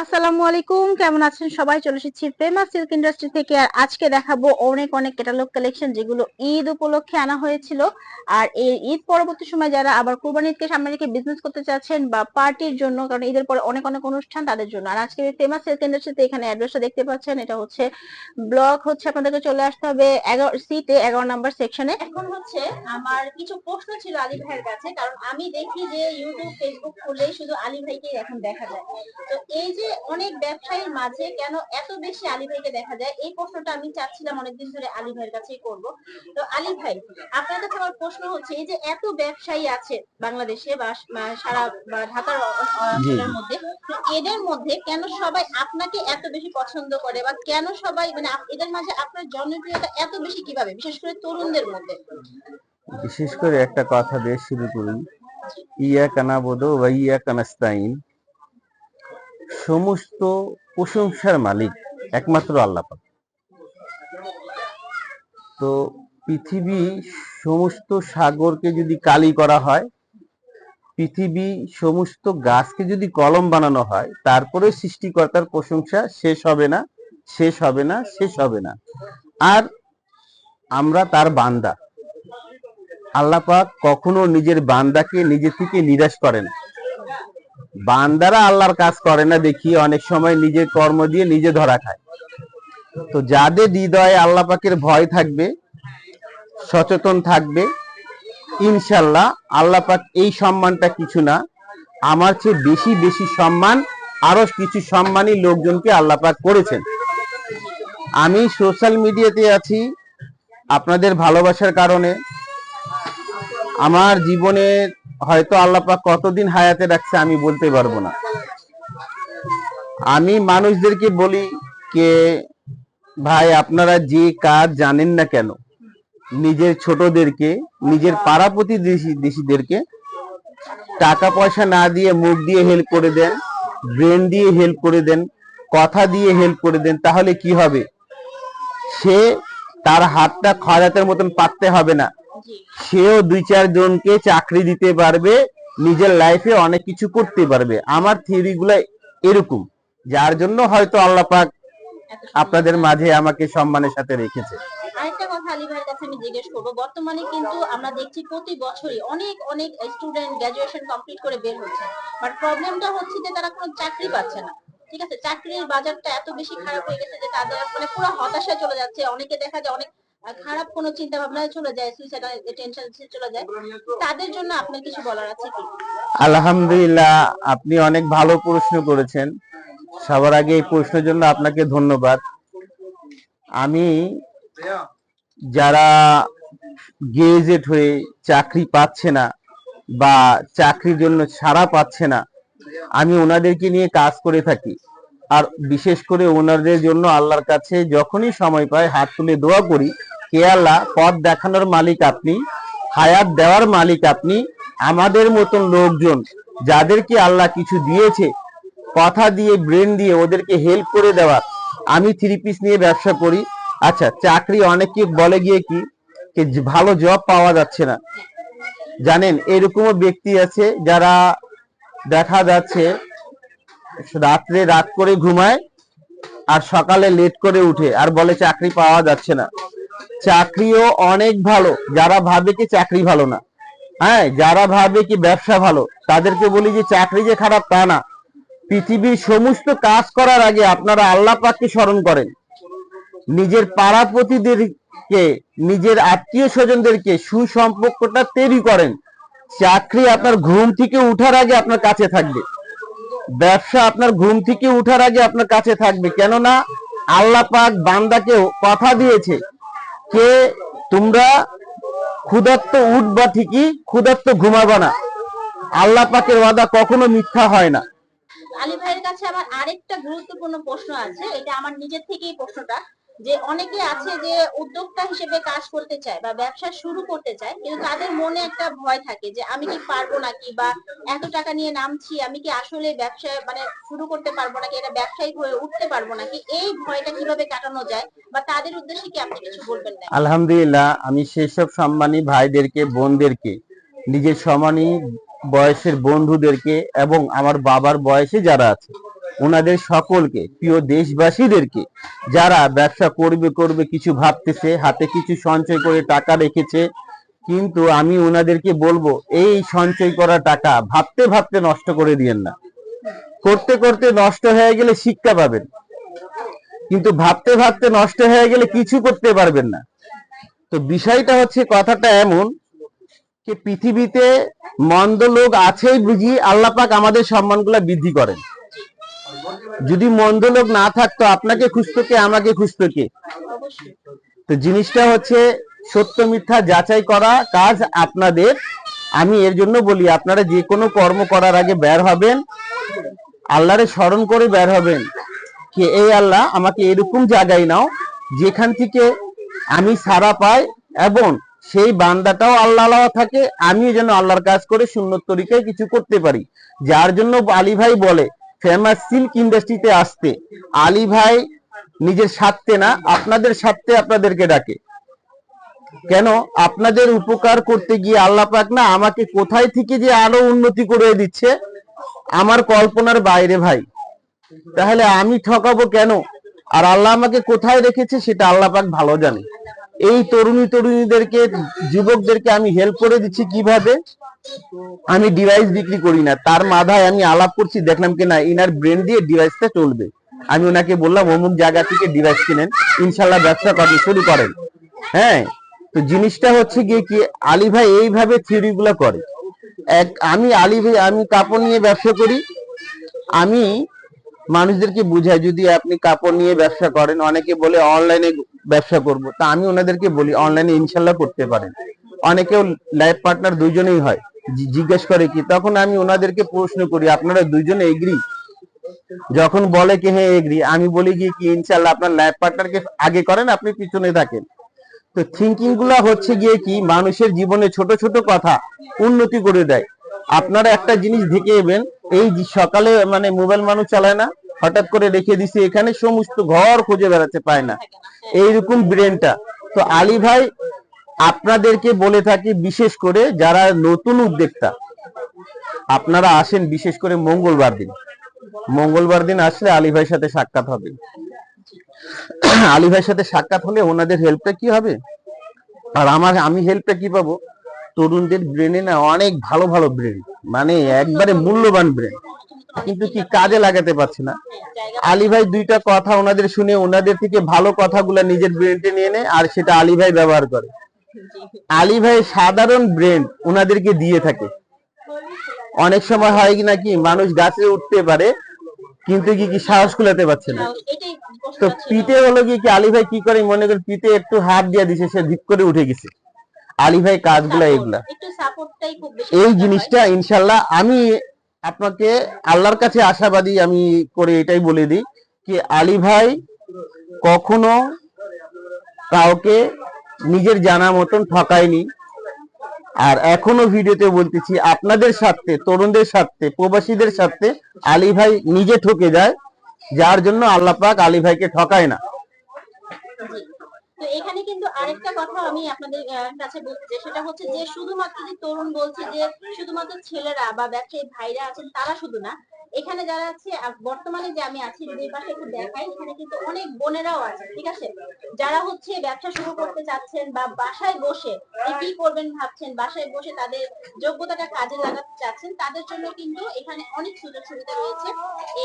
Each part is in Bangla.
আসসালামু আলাইকুম, কেমন আছেন সবাই? চলে এসেছি ফেমাস সিল্ক ইন্ডাস্ট্রি থেকে আর আজকে দেখাবো অনেক অনেক ক্যাটালগ কালেকশন যেগুলো ঈদ উপলক্ষে আনা হয়েছিল। আর এই ঈদ পরবর্তী সময় যারা আবার কুরবানি ঈদকে সামনে রেখে বিজনেস করতে চাচ্ছেন বা পার্টির জন্য, কারণ ঈদের পরে অনেক অনেক অনুষ্ঠান তাদের জন্য। আর আজকে ফেমাস সিল্ক ইন্ডাস্ট্রিতে এখানে অ্যাড্রেসটা দেখতে পাচ্ছেন, এটা হচ্ছে ব্লক হচ্ছে, আপনাদেরকে চলে আসতে হবে এগারো সিটে এগারো নাম্বার সেকশনে এখন হচ্ছে আমার কিছু প্রশ্ন ছিল আলী ভাইয়ের কাছে, কারণ আমি দেখি যে ইউটিউব ফেসবুক খুললেই শুধু আলী ভাইকে এখন দেখা যায়। তো এই যে অনেক ব্যবসায়ীর মাঝে কেন এত বেশি আলী ভাইকে দেখা যায়? এই প্রশ্নটা আমি চাচ্ছিলাম অনেকদিন ধরে আলী ভাইয়ের কাছেই করব। তো আলী ভাই আপনার কাছে আমার প্রশ্ন হচ্ছে এই যে এত ব্যবসায়ী আছে বাংলাদেশে বা সারা ঢাকার অঞ্চলের মধ্যে তো এদের মধ্যে কেন সবাই আপনাকে এত বেশি পছন্দ করে বা কেন সবাই মানে এদের মাঝে আপনার জনপ্রিয়তা এত বেশি কীভাবে বিশেষ করে তরুণদের মধ্যে? বিশেষ করে একটা কথা দিয়ে শুরু করি। ইয়া কানা বোধ বা ইয়া কানাস্তাইন সমস্ত প্রশংসার মালিক একমাত্র আল্লাহ পাক। তো পৃথিবী সমস্ত সাগরকে যদি কালি করা হয়, পৃথিবী সমস্ত গাছকে যদি কলম বানানো হয়, তারপরে সৃষ্টিকর্তার প্রশংসা শেষ হবে না, শেষ হবে না, শেষ হবে না। আর আমরা তার বান্দা। আল্লাপাক কখনো নিজের বান্দাকে নিজে থেকে নিরাশ করেন বান্দারা আল্লাহর কাজ করে না দেখি, অনেক সময় নিজের কর্ম দিয়ে নিজে ধরা খায়। তো যাদের হৃদয়ে আল্লাহ পাকের ভয় থাকবে, সচেতন থাকবে ইনশাল্লাহ আল্লাহ পাক এই সম্মানটা কিছু না, আমার চেয়ে বেশি বেশি সম্মান, আরও কিছু সম্মানী লোকজনকে আল্লাহ পাক করেছেন। আমি সোশ্যাল মিডিয়াতে আছি, আপনাদের ভালোবাসার কারণে। আমার জীবনে হয়তো আল্লাহ কতদিন হায়াতে রাখছে আমি বলতে পারব না। আমি মানুষদেরকে বলি কে, ভাই আপনারা যে কাজ জানেন না কেন, নিজের ছোটদেরকে, নিজের পাড়া প্রতিবেশীদেরকে টাকা পয়সা না দিয়ে মুখ দিয়ে হেল্প করে দেন ব্রেন দিয়ে হেল্প করে দেন, কথা দিয়ে হেল্প করে দেন, তাহলে কি হবে? সে তার হাতটা খরাতের মতন পাততে হবে না। সেও দুই চার জনকে চাকরি দিতে পারবে, নিজের লাইফে অনেক কিছু করতে পারবে। আমার থিওরি গুলা এরকম, যার জন্য হয়তো আল্লাহ পাক আপনাদের মাঝে আমাকে সম্মানের সাথে রেখেছে। আরেকটা কথা আলী ভাইয়ের কাছে আমি জিজ্ঞেস করব, বর্তমানে কিন্তু আমরা দেখছি প্রতি বছরই অনেক অনেক স্টুডেন্ট গ্রাজুয়েশন কমপ্লিট করে বের হচ্ছে। বাট প্রবলেমটা হচ্ছে যে তারা কোনো চাকরি পাচ্ছে না। ঠিক আছে? চাকরির বাজারটা এত বেশি খারাপ হয়ে গেছে যে তাদের মানে পুরো হতাশায় চলে যাচ্ছে। অনেকে দেখা যায় অনেক খারাপ কোনো চিন্তা ভাবনায় চলে যায় সুইসাইড টেনশন চলে যায়, তাদের জন্য আপনার কিছু বলার আছে কি? আলহামদুলিল্লাহ, আপনি অনেক ভালো প্রশ্ন করেছেন। সবার আগে এই প্রশ্নের জন্য আপনাকে ধন্যবাদ। আমি যারা গ্রেজুয়েট হয়ে চাকরি পাচ্ছে না বা চাকরির জন্য ছাড়া পাচ্ছে না, আমি ওনাদেরকে নিয়ে কাজ করে থাকি। আর বিশেষ করে ওনাদের জন্য আল্লাহর কাছে যখনই সময় পাই হাত তুলে দোয়া করি কে আল্লাহ, পথ দেখানোর মালিক আপনি, হায়াত দেওয়ার মালিক আপনি, আমাদের মতন লোকজন যাদেরকে আল্লাহ কিছু দিয়েছে, কথা দিয়ে, ব্রেন দিয়ে ওদেরকে হেল্প করে দেওয়া আমি থ্রি পিস নিয়ে ব্যবসা করি। আচ্ছা চাকরি অনেকে বলে গিয়ে কি ভালো জব পাওয়া যাচ্ছে না। জানেন, এরকমও ব্যক্তি আছে যারা দেখা যাচ্ছে রাত্রে রাত করে ঘুমায় আর সকালে লেট করে উঠে। আর বলে চাকরি পাওয়া যাচ্ছে না। চাকরিও অনেক ভালো। যারা ভাবে কি চাকরি ভালো না। হ্যাঁ যারা ভাবে কি ব্যবসা ভালো, তাদেরকে বলি যে চাকরি যে খারাপ তা না। পৃথিবীর সমস্ত কাজ করার আগে আপনারা আল্লাহ পাককে স্মরণ করেন। নিজের পাড়া প্রতিদেরকে নিজের আত্মীয় স্বজনদেরকে সুসম্পর্কটা তৈরি করেন। চাকরি আপনার ঘুম থেকে উঠার আগে আপনার কাছে থাকবে। ব্যবসা আপনার ঘুম থেকে উঠার আগে আপনার কাছে থাকবে। কেননা আল্লাহ পাক বান্দাকে কথা দিয়েছে কে তোমরা ক্ষুধার্ত উঠবা ঠিকই, ক্ষুধার্ত ঘুমাবা না। আল্লাহ পাকের ওয়াদা কখনো মিথ্যা হয় না। আলী ভাইয়ের কাছে আমার আরেকটা গুরুত্বপূর্ণ প্রশ্ন আছে। এটা আমার নিজের থেকেই প্রশ্নটা। যে অনেকে আছে যে উদ্যোক্তা হিসেবে কাজ করতে চায় বা ব্যবসা শুরু করতে চায়, কিন্তু তাদের মনে একটা ভয় থাকে যে আমি কি পারব নাকি বা এত টাকা নিয়ে নামছি, আমি কি আসলে ব্যবসা মানে শুরু করতে পারব নাকি, এটা ব্যবসায়িক হয়ে উঠতে পারব নাকি? এই ভয়টা কীভাবে কাটানো যায় বা তাদের উদ্দেশ্যে কি আপনি কিছু বলবেন না? আলহামদুলিল্লাহ, আমি সেসব সম্মানী ভাইদেরকে, বোনদেরকে, নিজের সমানী বয়সের বন্ধুদেরকে এবং আমার বাবার বয়সে যারা আছে ওনাদের সকলকে, প্রিয় দেশবাসীদেরকে, যারা ব্যবসা করবে করবে কিছু ভাবতেছে, হাতে কিছু সঞ্চয় করে টাকা রেখেছে, কিন্তু আমি ওনাদেরকে বলব, এই সঞ্চয় করা টাকা ভাবতে ভাবতে নষ্ট করে দিয়েন না। করতে করতে নষ্ট হয়ে গেলে শিক্ষা পাবেন, কিন্তু ভাবতে ভাবতে নষ্ট হয়ে গেলে কিছু করতে পারবেন না। তো বিষয়টা হচ্ছে কথাটা এমন যে পৃথিবীতে মন্দ লোক আছেই বুঝি আল্লাহ পাক আমাদের সম্মানগুলা বৃদ্ধি করেন। যদি মন্দ লোক না থাকতো, আপনাকে খুঁজতো কে, আমাকে খুঁজতো কে? তো জিনিসটা হচ্ছে, সত্য মিথ্যা যাচাই করা কাজ আপনাদের। আমি এর জন্য বলি, আপনারা যে কোনো কর্ম করার আগে বের হবেন, আল্লাহরে স্মরণ করে বের হবেন যে এই আল্লাহ, আমাকে এরকম জায়গায় নাও, যেখান থেকে আমি সারা পাই এবং সেই বান্দাটাও আল্লাহ আল্লাহ থাকে, আমিও যেন আল্লাহর কাজ করে সুন্নত তরিকায় কিছু করতে পারি। যার জন্য আলী ভাই বলে ফেমাস সিল্ক ইন্ডাস্ট্রিতে আসতে। আলী ভাই নিজের স্বার্থে না, আপনাদের স্বার্থে আপনাদেরকে ডাকে। কেন? আপনাদের উপকার করতে গিয়ে আল্লাহ পাক না আমাকে কোথায় থেকে যে আরও উন্নতি করে দিচ্ছে? আমার কল্পনার বাইরে ভাই। তাহলে আমি ঠকাবো কেন? আর আল্লাহ আমাকে কোথায় রেখেছে সেটা আল্লাহ পাক ভালো জানে। এই তরুণী তরুণীদেরকে, যুবকদেরকে আমি হেল্প করে দিচ্ছি কীভাবে? আমি ডিভাইস বিক্রি করি না, তার মাথায় আমি আলাপ করছি, দেখলাম কি না ইনার ব্রেন দিয়ে ডিভাইসটা চলবে। আমি ওনাকে বললাম, অমুক জায়গা থেকে ডিভাইস কিনেন, ইনশাল্লাহ ব্যবসা করেন শুরু করেন। হ্যাঁ তো জিনিসটা হচ্ছে গিয়ে কি, আলী ভাই এইভাবে থিওরি গুলা করে। এক, আমি আলী ভাই, আমি কাপড় নিয়ে ব্যবসা করি। আমি মানুষদেরকে বুঝাই, যদি আপনি কাপড় নিয়ে ব্যবসা করেন, অনেকে বলে অনলাইনে ব্যবসা করব। তা আমি ওনাদেরকে বলি অনলাইনে ইনশাল্লাহ করতে পারেন। অনেকেও লাইফ পার্টনার দুইজনেই হয়। জিজ্ঞেস করে কি? তখন আমি ওনাদেরকে প্রশ্ন করি, আপনারা দুইজনে এগ্রি যখন বলে কি হ্যাঁ এগ্রি আমি বলি কি কি ইনশাল্লাহ আপনার লাইফ পার্টনারকে আগে করেন, আপনি পিছনে থাকেন। তো থিঙ্কিংগুলা হচ্ছে গিয়ে কি, মানুষের জীবনে ছোট ছোট কথা উন্নতি করে দেয়। আপনারা একটা জিনিস দেখে এবেন এই সকালে মানে মোবাইল মানুষ চালায় না, হঠাৎ করে রেখে দিছে, এখানে সমস্ত ঘর খুঁজে বেড়াতে পায় না। এইরকম ব্রেনটা তো আলী ভাই আপনাদেরকে বলে থাকি বিশেষ করে যারা নতুন উদ্যোক্তা, আপনারা আসেন বিশেষ করে মঙ্গলবার দিন। মঙ্গলবার দিন আসলে আলী ভাইয়ের সাথে সাক্ষাৎ হবে। আলী ভাইয়ের সাথে সাক্ষাৎ হলে ওনাদের হেল্পটা কি হবে? আর আমার, আমি হেল্পটা কি পাবো? তরুণদের ব্রেনে না অনেক ভালো ভালো ব্রেন মানে একবারে মূল্যবান ব্রেন কিন্তু কি কাজে লাগাতে পারছে না। আলী ভাই দুইটা কথা ওনাদের শুনে ওনাদের থেকে ভালো কথাগুলো নিজের ব্রেনটে নিয়ে নেয় আর সেটা আলী ভাই ব্যবহার করে। আলী ভাই সাধারণ ব্রেন ওনাদেরকে দিয়ে থাকে। অনেক সময় হয় কি নাকি মানুষ গাছে উঠতে পারে, কিন্তু কি কি সাহস কুলাতে পারছে না। তো পিঠে হলো কি কি, আলী ভাই কি করে, মনে করেন পিঠে একটু হাত দিয়ে দিছে, সে ধিপ করে উঠে গেছে। আলী ভাই কাজগুলা এগুলা। এই জিনিসটা ইনশাল্লাহ আমি আপনাকে আল্লাহর কাছে আশাবাদী আমি করে এটাই বলে দিই, কি আলী ভাই কখনো কাউকে নিজের জানা মতন ঠকায়নি। আর এখনও ভিডিওতে বলতেছি, আপনাদের সাথে তরুণদের সাথে প্রবাসীদের সাথে আলী ভাই নিজে ঠকে যায়, যার জন্য আল্লাহ পাক আলী ভাইকে ঠকায় না। এখানে কিন্তু আরেকটা কথা আমি আপনাদের কাছে বলতে চাই, সেটা হচ্ছে যে শুধুমাত্র যে তরুণ বলছে যে শুধুমাত্র ছেলেরা বা ব্যবসায়ী ভাইরা আছেন, তারা শুধু না এখানে যারা আছে বর্তমানে যে আমি আছি, যদি পাশে একটু দেখাই, এখানে কিন্তু অনেক বোনেরাও আছে, ঠিক আছে যারা হচ্ছে ব্যবসা শুরু করতে চাচ্ছেন বা বাসায় বসে কি করবেন ভাবছেন, বাসায় বসে তাদের যোগ্যতাটা কাজে লাগাতে চাচ্ছেন, তাদের জন্য কিন্তু এখানে অনেক সুযোগ সুবিধা রয়েছে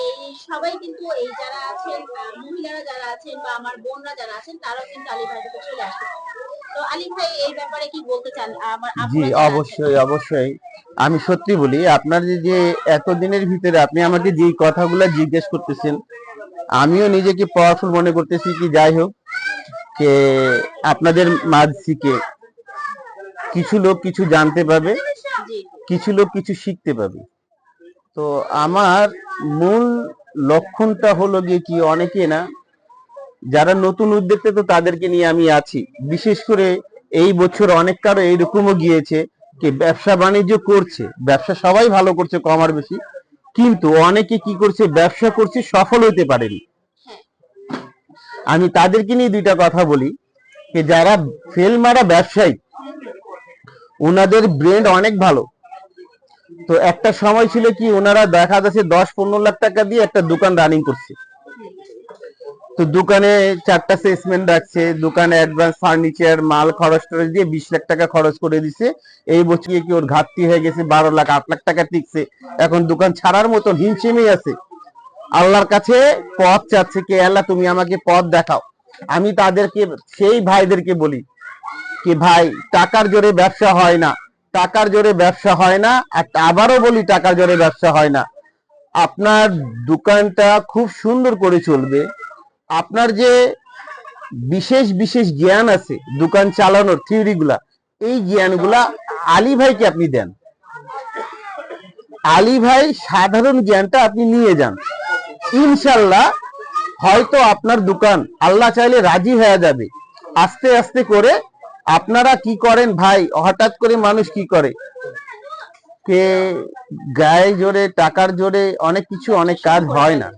এই সবাই কিন্তু এই যারা আছেন মহিলারা যারা আছেন বা আমার বোনরা যারা আছেন, তারাও কিন্তু আলী চলে আসতে। তো আলী ভাই এই ব্যাপারে কি বলতে চান? আমার জি অবশ্যই অবশ্যই। আমি সত্যি বলি আপনার যে যে এতদিনের ভিতরে আপনি আমাকে যে কথাগুলো জিজ্ঞেস করতেছেন আমিও নিজেকে পাওয়ারফুল মনে করতেছি কি যাই হোক যে আপনাদের মাঝ থেকে কিছু লোক কিছু জানতে পাবে কিছু লোক কিছু শিখতে পাবে তো আমার মূল লক্ষণটা হলো গিয়ে কি অনেকে না যারা নতুন উদ্যোক্তা, তো তাদেরকে নিয়ে আমি আছি। বিশেষ করে এই বছর অনেক কারও এইরকমও গিয়েছে কি ব্যবসা বাণিজ্য করছে। ব্যবসা সবাই ভালো করছে, কম আর বেশি। কিন্তু অনেকে কি করছে, ব্যবসা করছে, সফল হতে পারেনি। আমি তাদেরকে নিয়ে দুইটা কথা বলি। যে যারা ফেল মারা ব্যবসায়ী, ওনাদের ব্রেন অনেক ভালো। তো একটা সময় ছিল কি, ওনারা দেখা যাচ্ছে দশ পনেরো লাখ টাকা দিয়ে একটা দোকান রানিং করছে। তো দোকানে চারটা সেলসম্যান রাখছে, দোকানে অ্যাডভান্স ফার্নিচার মাল খরচ টরচ দিয়ে বিশ লাখ টাকা খরচ করে দিছে। এই বছর কি ওর ঘাটতি হয়ে গেছে? বারো লাখ, আট লাখ টাকা টিকছে। এখন দোকান ছাড়ার মতন হিমশিমেই আছে। আল্লাহর কাছে পথ চাচ্ছে কে, আল্লাহ, তুমি আমাকে পথ দেখাও। আমি তাদেরকে, সেই ভাইদেরকে বলি কি, ভাই, টাকার জোরে ব্যবসা হয় না। টাকার জোরে ব্যবসা হয় না। আবারও বলি, টাকার জোরে ব্যবসা হয় না। আপনার দোকানটা খুব সুন্দর করে চলবে। আপনার যে বিশেষ বিশেষ জ্ঞান আছে, দোকান চালানোর থিওরি গুলা, এই জ্ঞানগুলা আলী ভাইকে আপনি দেন। আলী ভাই সাধারণ জ্ঞানটা আপনি নিয়ে যান। ইনশাল্লাহ হয়তো আপনার দোকান, আল্লাহ চাইলে রাজি হয়ে যাবে। আস্তে আস্তে করে আপনারা কি করেন ভাই? হঠাৎ করে মানুষ কি করে? কে গায়ে জোরে, টাকার জোরে অনেক কিছু, অনেক কাজ হয় না।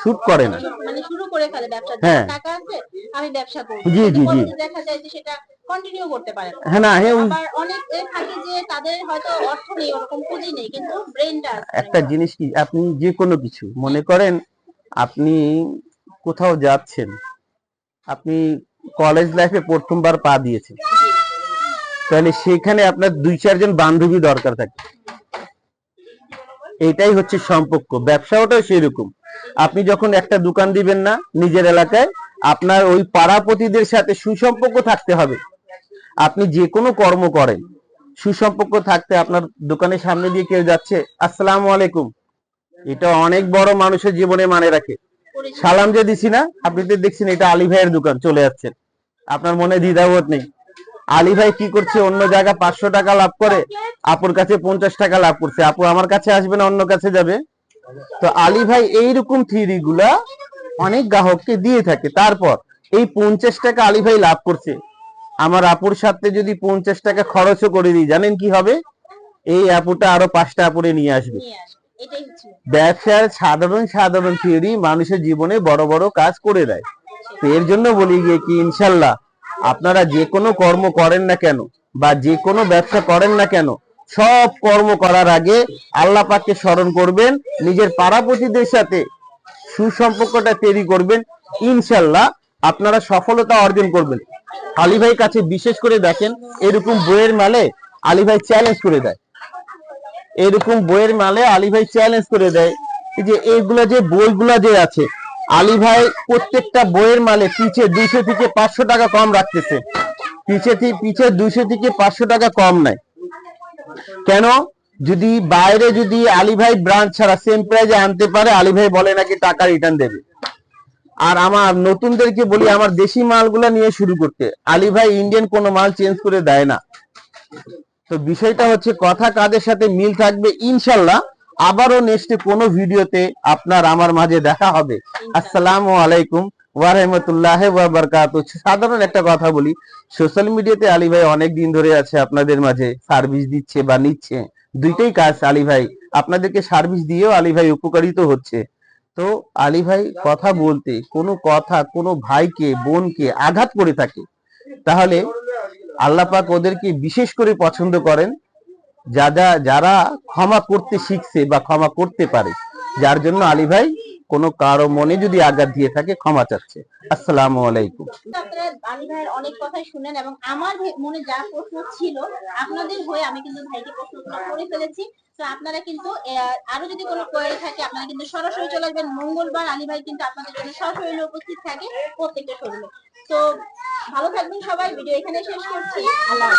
শুট করে না। মানে শুরু করে ফেলে ব্যবসা হ্যাঁ। টাকা আছে আমি ব্যবসা করব। জি, জি, জি। দেখা যায় যে সেটা কন্টিনিউ করতে পারে হ্যাঁ না হ্যাঁ আবার অনেক থাকে যে তাদের হয়তো অর্থ নেই ওরকম পুঁজি নেই কিন্তু ব্রেনটা আছে। একটা জিনিস কি আপনি যে কোনো কিছু মনে করেন আপনি কোথাও যাচ্ছেন আপনি কলেজ লাইফে প্রথমবার পা দিয়েছেন। তাহলে সেখানে আপনার দুই চারজন বান্ধবী দরকার থাকে। এটাই হচ্ছে সম্পর্ক। ব্যবসাটাও সেরকম। আপনি যখন একটা দোকান দিবেন না নিজের এলাকায়, আপনার ওই পাড়াপতিদের সাথে সুসম্পর্ক থাকতে হবে। আপনি যে কোনো কর্ম করেন। সুসম্পর্ক থাকতে আপনার দোকানের সামনে দিয়ে কেউ যাচ্ছে, আসসালামু আলাইকুম। এটা অনেক বড় মানুষের জীবনে মানে রাখে। সালাম যে দিছি না, আপনি তো দেখছেন এটা আলী ভাইয়ের দোকান, চলে যাচ্ছেন। আপনার মনে দ্বিধাবোধ নেই। আলী ভাই কি করছে? অন্য জায়গা পাঁচশো টাকা লাভ করে আপুর কাছে পঞ্চাশ টাকা লাভ করছে। আপু আমার কাছে আসবে না অন্য কাছে যাবে? তো আলী ভাই এইরকম থিওরি গুলা অনেক গ্রাহককে দিয়ে থাকে। তারপর এই পঞ্চাশ টাকা আলী ভাই লাভ করছে। আমার আপুর সাথে যদি পঞ্চাশ টাকা খরচও করে দিই জানেন কি হবে? এই আপুটা আরও পাঁচটা আপুরে নিয়ে আসবে। ব্যবসার সাধারণ সাধারণ থিওরি মানুষের জীবনে বড় বড় কাজ করে দেয়। এর জন্য বলি গিয়ে কি ইনশাল্লাহ আপনারা যে কোনো কর্ম করেন না কেন বা যে কোনো ব্যবসা করেন না কেন, সব কর্ম করার আগে আল্লাহ পাককে স্মরণ করবেন, নিজের পাড়াপতিদের সাথে সুসম্পর্কটা তৈরি করবেন, ইনশাল্লাহ আপনারা সফলতা অর্জন করবেন। আলী ভাই কাছে বিশেষ করে দেখেন, এরকম বইয়ের মালে আলী ভাই চ্যালেঞ্জ করে দেয়। এরকম বইয়ের মালে আলী ভাই চ্যালেঞ্জ করে দেয়। যে এইগুলা যে বইগুলা যে আছে আলী ভাই প্রত্যেকটা বইয়ের মালে পিছে দুইশো থেকে পাঁচশো টাকা কম রাখতেছে। পিছে পিছে দুইশো থেকে পাঁচশো টাকা কম নাই। কেন? যদি বাইরে যদি আলী ভাই ব্রাঞ্চ ছাড়া সেম প্রাইজে আনতে পারে, আলী ভাই বলে নাকি টাকা রিটার্ন দেবে। আর আমার নতুনদেরকে বলি, আমার দেশি মালগুলো নিয়ে শুরু করতে। আলী ভাই ইন্ডিয়ান কোনো মাল চেঞ্জ করে দেয় না। তো বিষয়টা হচ্ছে কথা কাদের সাথে মিল থাকবে? ইনশাল্লাহ আবারও নেক্সট কোনো ভিডিওতে আপনার আমার মাঝে দেখা হবে। আসসালামু আলাইকুম ওয়ারহমতুল্লাহ বারকাত সাধারণ একটা কথা বলি সোশ্যাল মিডিয়াতে আলী ভাই অনেক দিন ধরে আছে আপনাদের মাঝে সার্ভিস দিচ্ছে বা নিচ্ছে। দুইটাই কাজ আলী ভাই। আপনাদেরকে সার্ভিস দিয়েও আলী ভাই উপকারিত হচ্ছে। তো আলী ভাই কথা বলতে কোনো কথা কোনো ভাইকে বোনকে আঘাত করে থাকে। তাহলে আল্লাহ পাক ওদেরকে বিশেষ করে পছন্দ করেন। যারা যারা ক্ষমা করতে শিখছে বা ক্ষমা করতে পারে, যার জন্য আলী ভাই কোনো কারও মনে যদি আঘাত দিয়ে থাকে, ক্ষমা চাচ্ছে। আসসালামু আলাইকুম। আলী ভাইয়ের অনেক কথাই শুনেন এবং আমার মনে যা প্রশ্ন ছিল, আপনাদের হয়ে আমি কিন্তু ভাইকে করে ফেলেছি। তো আপনারা কিন্তু আরও যদি কোনো কোয়ারি থাকে, আপনারা কিন্তু সরাসরি চলে আসবেন। মঙ্গলবার আলী ভাই কিন্তু আপনাদের জন্য উপস্থিত থাকে প্রত্যেকটা শোরুমে তো ভালো থাকবেন সবাই ভিডিও এখানে শেষ করছি। আল্লাহ